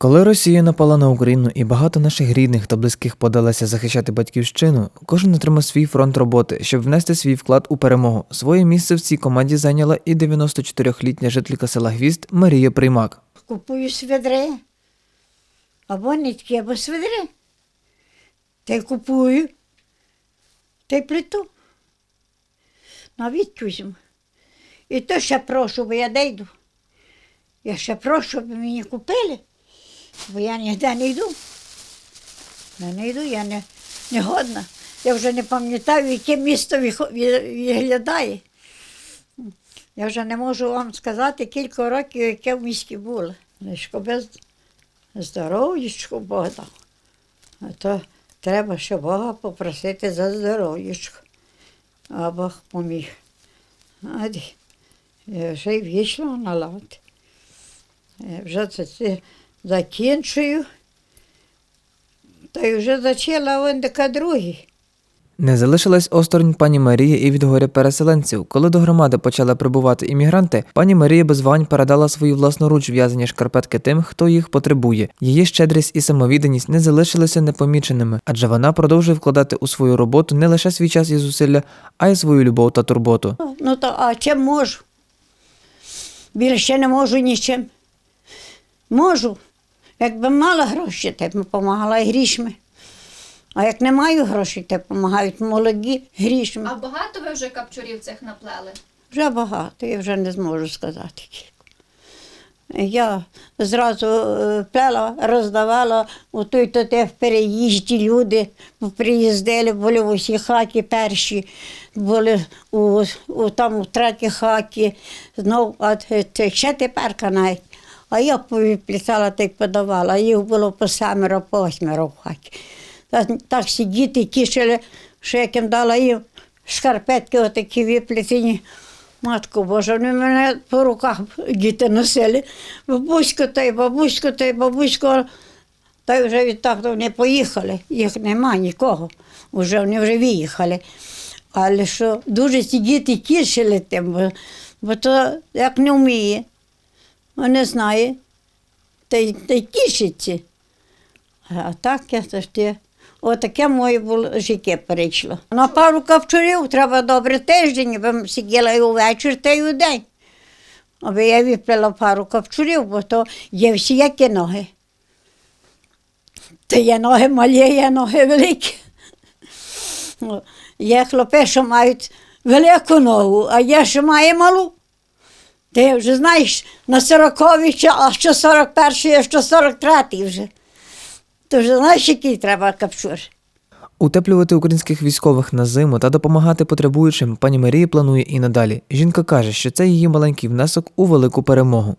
Коли Росія напала на Україну і багато наших рідних та близьких подалися захищати батьківщину, кожен отримав свій фронт роботи, щоб внести свій вклад у перемогу. Своє місце в цій команді зайняла і 94-літня жителька села Гвізд Марія Приймак. Купую свідри. Або нитки, або свідри. Та й купую. Та й плету. Навіть візьму. І то ще прошу, бо я дійду. Я ще прошу, щоб мені купили, бо я ніде не йду. Я не йду, я не, не годна. Я вже не пам'ятаю, яке місто виглядає. Я вже не можу вам сказати кілька років, яке в місті було. Лишко без здоров'ячко Бога дав. А то треба ще Бога попросити за здоров'ячко. А Бог поміг. А я вже й вийшла на лад. Вже це закінчую. Та й вже зачала вон така другий. Не залишилась осторонь пані Марія і від горя переселенців. Коли до громади почали прибувати іммігранти, пані Марія без вагань передала свою власноруч в'язані шкарпетки тим, хто їх потребує. Її щедрість і самовідданість не залишилися непоміченими, адже вона продовжує вкладати у свою роботу не лише свій час і зусилля, а й свою любов та турботу. Ну, Ну то а чим можу? Більше не можу нічим. Можу. Якби мала гроші, то б допомагала і грішми. А як не маю грошей, то допомагають молоді грішми. А багато ви вже капчурів цих наплели? Вже багато, я вже не зможу сказати. Я зразу е, плела, роздавала у той то те в переїзді люди приїздили, були в усі хаті перші, були у, у там у третій хаті, знов, а те ще тепер навіть. А я плітала та й подавала, їх було по семеро, по восьмеро в хаті. Та, так сидіти, тішили, що як їм дала їм шкарпетки отакі виплетені. Матко Божа, вони мене по руках діти носили. Бабусько та й бабусько та й бабусько. Та й вже відтак вони поїхали. Їх нема нікого. Уже вони вже виїхали. Але що дуже ці діти тішили тим, бо, бо то як не вміє, а не знає, та й, та й тішиться. А так я завжди. Отаке моє було життя перейшло. На пару капчурів треба добре тиждень, бо сиділа і увечір, та й у день. Аби я виплела пару капчурів, бо то є всіякі ноги. Та є ноги малі, є ноги великі. Є хлопи, що мають велику ногу, а є, що має малу. Ти вже знаєш, на 40-й, а що 41-й, а що 43-й вже. Ти вже знаєш, який треба капчур. Утеплювати українських військових на зиму та допомагати потребуючим пані Марія планує і надалі. Жінка каже, що це її маленький внесок у велику перемогу.